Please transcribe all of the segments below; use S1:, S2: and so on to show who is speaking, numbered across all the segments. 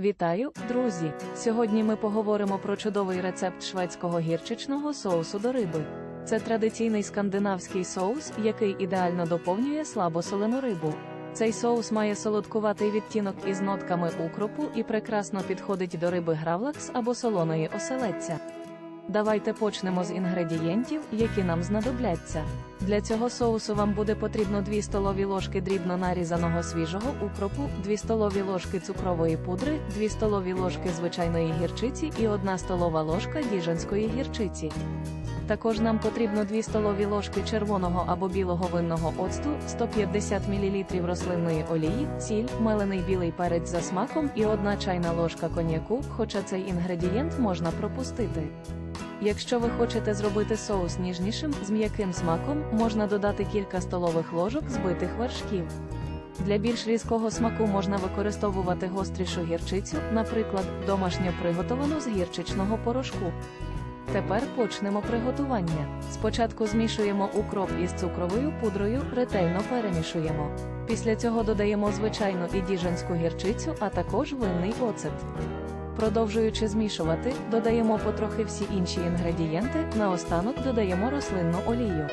S1: Вітаю, друзі! Сьогодні ми поговоримо про чудовий рецепт шведського гірчичного соусу до риби. Це традиційний скандинавський соус, який ідеально доповнює слабосолену рибу. Цей соус має солодкуватий відтінок із нотками укропу і прекрасно підходить до риби гравлакс або солоної оселедця. Давайте почнемо з інгредієнтів, які нам знадобляться. Для цього соусу вам буде потрібно 2 столові ложки дрібно нарізаного свіжого укропу, 2 столові ложки цукрової пудри, 2 столові ложки звичайної гірчиці і 1 столова ложка діжанської гірчиці. Також нам потрібно 2 столові ложки червоного або білого винного оцту, 150 мл рослинної олії, сіль, мелений білий перець за смаком і 1 чайна ложка коньяку, хоча цей інгредієнт можна пропустити. Якщо ви хочете зробити соус ніжнішим з м'яким смаком, можна додати кілька столових ложок збитих вершків. Для більш різкого смаку можна використовувати гострішу гірчицю, наприклад, домашньо приготовану з гірчичного порошку. Тепер почнемо приготування. Спочатку змішуємо укроп із цукровою пудрою, ретельно перемішуємо. Після цього додаємо звичайну і діжанську гірчицю, а також винний оцет. Продовжуючи змішувати, додаємо потрохи всі інші інгредієнти, наостанок додаємо рослинну олію.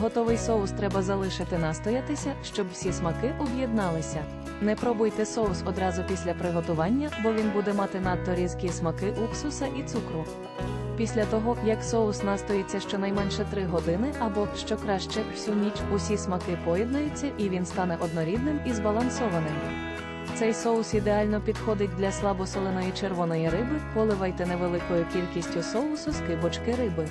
S1: Готовий соус треба залишити настоятися, щоб всі смаки об'єдналися. Не пробуйте соус одразу після приготування, бо він буде мати надто різкі смаки уксуса і цукру. Після того, як соус настоїться щонайменше 3 години або, що краще, всю ніч, усі смаки поєднаються і він стане однорідним і збалансованим. Цей соус ідеально підходить для слабосоленої червоної риби, поливайте невеликою кількістю соусу з кибочки риби.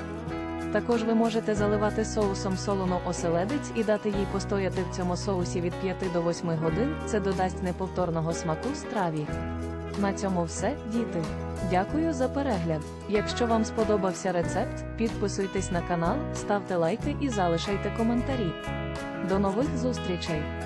S1: Також ви можете заливати соусом солону оселедець і дати їй постояти в цьому соусі від 5 до 8 годин, це додасть неповторного смаку страві. На цьому все, діти. Дякую за перегляд. Якщо вам сподобався рецепт, підписуйтесь на канал, ставте лайки і залишайте коментарі. До нових зустрічей!